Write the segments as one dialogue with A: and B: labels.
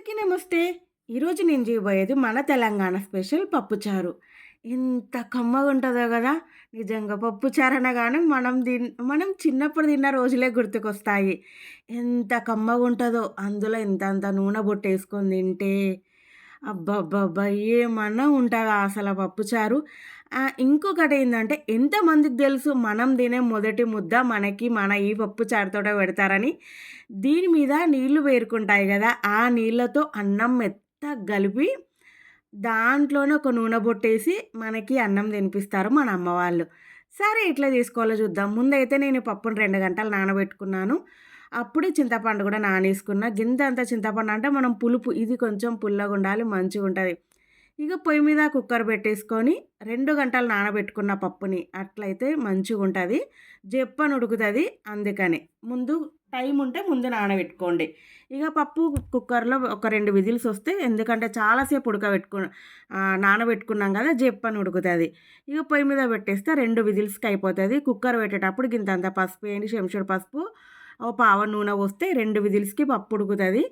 A: అందరికీ నమస్తే. ఈరోజు నేను చేయబోయేది మన తెలంగాణ స్పెషల్ పప్పుచారు ఎంత కమ్మగా ఉంటుందో కదా. నిజంగా పప్పుచారు అనగానే మనం తిన్ మనం చిన్నప్పుడు తిన్న రోజులే గుర్తుకొస్తాయి. ఎంత కమ్మగా ఉంటుందో. అందులో ఇంత అంత నూనె బొట్టేసుకొని తింటే అబ్బబ్బబ్బా! ఏమన్నా ఉంటుందా అసలు పప్పుచారు. ఇంకొకటి ఏంటంటే ఎంతమందికి తెలుసు మనం తినే మొదటి ముద్ద మనకి మన ఈ పప్పు చారుతో పెడతారని. దీని మీద నీళ్ళు వేరుకుంటాయి కదా ఆ నీళ్ళతో అన్నం మెత్తగా కలిపి దాంట్లోనే ఒక నూనె బొట్టేసి మనకి అన్నం తినిపిస్తారు మన అమ్మవాళ్ళు సరే ఇట్లా చేసుకోవాలో చూద్దాం. ముందైతే నేను పప్పుని రెండు గంటలు నానబెట్టుకున్నాను. అప్పుడే చింతపండు కూడా నానేసుకున్న. అంతా చింతపండు అంటే మనం పులుపు ఇది కొంచెం పుల్లగా ఉండాలి మంచిగా ఉంటుంది ఇక పొయ్యి మీద కుక్కర్ పెట్టేసుకొని రెండు గంటలు నానబెట్టుకున్న పప్పుని అట్లయితే మంచిగా ఉంటుంది జప్పని ఉడుకుతుంది అందుకని. ముందు టైం ఉంటే ముందు నానబెట్టుకోండి. ఇక పప్పు కుక్కర్‌లో ఒక రెండు విజిల్స్ వస్తే ఎందుకంటే చాలాసేపు ఉడకబెట్టుకు నానబెట్టుకున్నాం కదా! జప్పని ఉడుకుతుంది ఇక పొయ్యి మీద పెట్టేస్తే రెండు విజిల్స్‌కి అయిపోతుంది కుక్కర్ పెట్టేటప్పుడు గింతంత పసుపు వేయండి చెంచాడు పసుపు ఓ పావ నూనె వస్తే రెండు విజిల్స్‌కి పప్పు ఉడుకుతుంది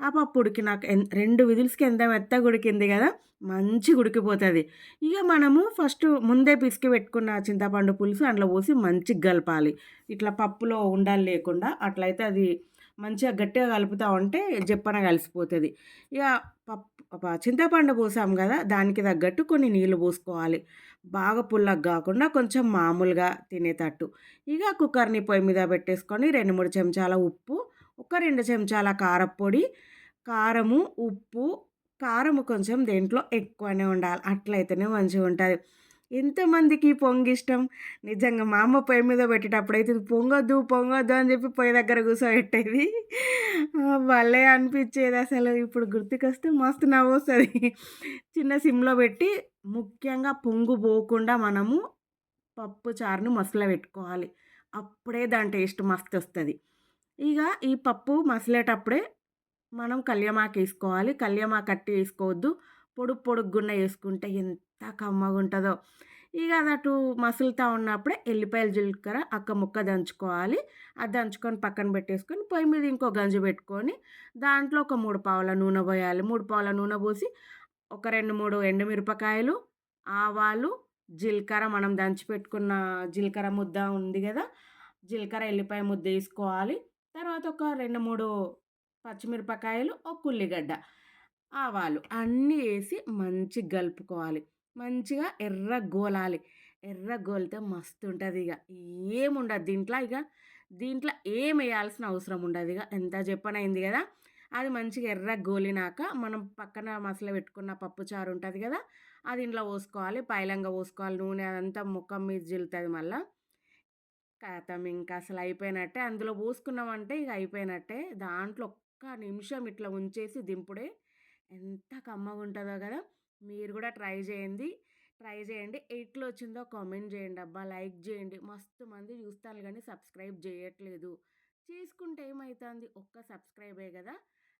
A: ఆ పప్పు ఉడికినాక ఎన్ 2 విజిల్స్‌కి ఎంత మెత్తగా ఉడికింది కదా! మంచిగా ఉడికిపోతుంది ఇక మనము ఫస్ట్ ముందే పిసికి పెట్టుకున్న చింతపండు పులుసు అందులో పోసి మంచిగా కలపాలి. ఇట్లా పప్పులో ఉండాలి లేకుండా అట్లయితే అది మంచిగా గట్టిగా కలుపుతా ఉంటే జప్పన కలిసిపోతుంది ఇక పప్పు చింతపండు పోసాం కదా! దానికి తగ్గట్టు కొన్ని నీళ్ళు పోసుకోవాలి. బాగా పుల్లగా కాకుండా కొంచెం మామూలుగా తినేటట్టు. ఇక కుక్కర్‌ని పొయ్యి మీద పెట్టేసుకొని 2, 3 చెంచాల ఉప్పు, ఒక రెండు చెంచాల కారపొడి కారము, ఉప్పు, కారము కొంచెం దేంట్లో ఎక్కువనే ఉండాలి. అట్లయితేనే మంచిగా ఉంటుంది ఎంతమందికి పొంగి ఇష్టం నిజంగా మా అమ్మ పొయ్యి మీద పెట్టేటప్పుడు ఇది పొంగొద్దు, పొంగొద్దు అని చెప్పి పొయ్యి దగ్గర కూర్చోబెట్టేది. వాళ్ళే భలే అనిపించేది అసలు. ఇప్పుడు గుర్తుకొస్తే మస్తు నవ్వొస్తది. చిన్న సిమ్‌లో పెట్టి ముఖ్యంగా పొంగు పోకుండా మనము పప్పు చారుని మసలో పెట్టుకోవాలి అప్పుడే దాని టేస్ట్ మస్తొస్తది. ఇక ఈ పప్పు మసిలేటప్పుడే మనం కళ్యమాకు వేసుకోవాలి కళ్యమాకు కట్టి వేసుకోవద్దు పొడుగు పొడుగ్గున్న వేసుకుంటే ఎంత కమ్మగుంటుందో ఇక అది అటు మసులుతా ఉన్నప్పుడే ఎల్లిపాయలు, జీలకర్ర అక్క ముక్క దంచుకోవాలి. అది దంచుకొని పక్కన పెట్టేసుకొని పొయ్యి మీద ఇంకో గంజు పెట్టుకొని దాంట్లో ఒక మూడు పావుల నూనె పోయాలి. మూడు పావుల నూనె పోసి ఒక 2, 3 ఎండుమిరపకాయలు, ఆవాలు, జీలకర్ర మనం దంచి పెట్టుకున్న జీలకర్ర ముద్ద ఉంది కదా! జీలకర్ర, ఎల్లిపాయ ముద్ద వేసుకోవాలి తర్వాత ఒక 2, 3 పచ్చిమిరపకాయలు, ఒక ఉల్లిగడ్డ, ఆవాలు అన్నీ వేసి మంచిగా కలుపుకోవాలి. మంచిగా ఎర్ర గోలాలి. ఎర్ర గోలితే మస్తు ఉంటుంది ఇక ఏముండదు దీంట్లో ఇక దీంట్లో ఏమెయ్యాల్సిన అవసరం ఉండదు ఇక ఎంత చెప్పనైంది కదా! అది మంచిగా ఎర్ర గోలినాక మనం పక్కన మసలబెట్టుకున్న పప్పుచారు ఉంటుంది కదా! అది ఇంట్లో పోసుకోవాలి. పైలంగా పోసుకోవాలి. నూనె అదంతా ముఖం మీద జిల్లుతది మళ్ళీ కథం ఇంకా అసలు అయిపోయినట్టే. అందులో పోసుకున్నామంటే ఇక అయిపోయినట్టే. దాంట్లో ఒక్క నిమిషం ఇట్లా ఉంచేసి దింపుడే. ఎంత కమ్మగా ఉంటుందో కదా! మీరు కూడా ట్రై చేయండి. ట్రై చేయండి. ఎట్లొచ్చిందో కామెంట్ చేయండి అబ్బా! లైక్ చేయండి. మస్తు మంది చూస్తారు కానీ సబ్స్క్రైబ్ చేయట్లేదు. చేసుకుంటే ఏమవుతుంది ఒక్క సబ్స్క్రైబే కదా!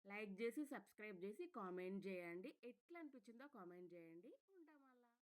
A: లైక్ చేసి, సబ్స్క్రైబ్ చేసి కామెంట్ చేయండి. ఎట్లా అనిపించిందో కామెంట్ చేయండి. ఉంటాము